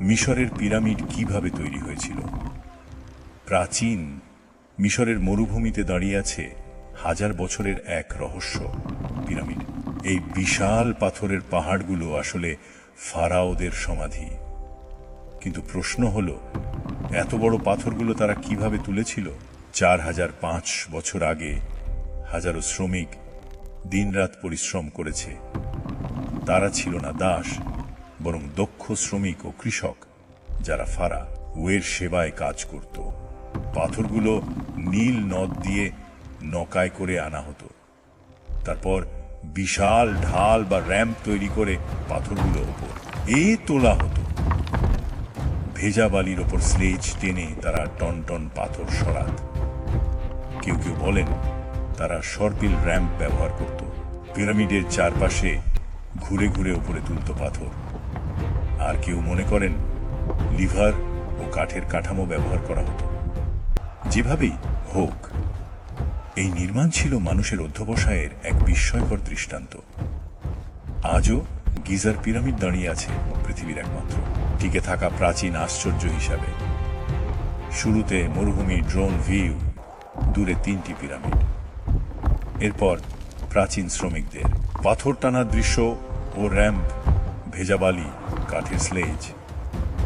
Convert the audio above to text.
মিশরের পিরামিড কীভাবে তৈরি হয়েছিল? প্রাচীন মিশরের মরুভূমিতে দাঁড়িয়ে আছে হাজার বছরের এক রহস্য পিরামিড। এই বিশাল পাথরের পাহাড়গুলো আসলে ফারাওদের সমাধি। কিন্তু প্রশ্ন হলো, এত বড় পাথরগুলো তারা কীভাবে তুলেছিল? চার হাজার পাঁচ বছর আগে হাজারো শ্রমিক দিনরাত পরিশ্রম করেছে। তারা ছিল না দাস বরং দক্ষ শ্রমিক ও কৃষক যারা ফারা ওয়ের সেবায় কাজ করত। পাথরগুলো নীল নদ দিয়ে নকায় করে আনা হতো। তারপর বিশাল ঢাল বা র্যাম্প তৈরি করে পাথরগুলো ওপর এ তোলা হতো। ভেজা বালির ওপর স্লেজ টেনে তারা টন টন পাথর সরাত। কেউ কেউ বলেন, তারা সর্পিল র্যাম্প ব্যবহার করত। পিরামিডের চারপাশে ঘুরে ঘুরে উপরে তুলত পাথর। আর কেউ মনে করেন লিভার ও কাঠের কাঠামো ব্যবহার করা হতো। যেভাবেই হোক, এই নির্মাণ ছিল মানুষের অধ্যবসায়ের এক বিস্ময়কর দৃষ্টান্ত। আজও গিজার পিরামিড দাঁড়িয়ে আছে পৃথিবীর একমাত্র। টিকে থাকা প্রাচীন আশ্চর্য হিসাবে। শুরুতে মরুভূমি ড্রোন ভিউ, দূরে তিনটি পিরামিড। এরপর প্রাচীন শ্রমিকদের। পাথর টানার দৃশ্য ও র্যাম্প ভেজা বালি কাঠের স্লেজ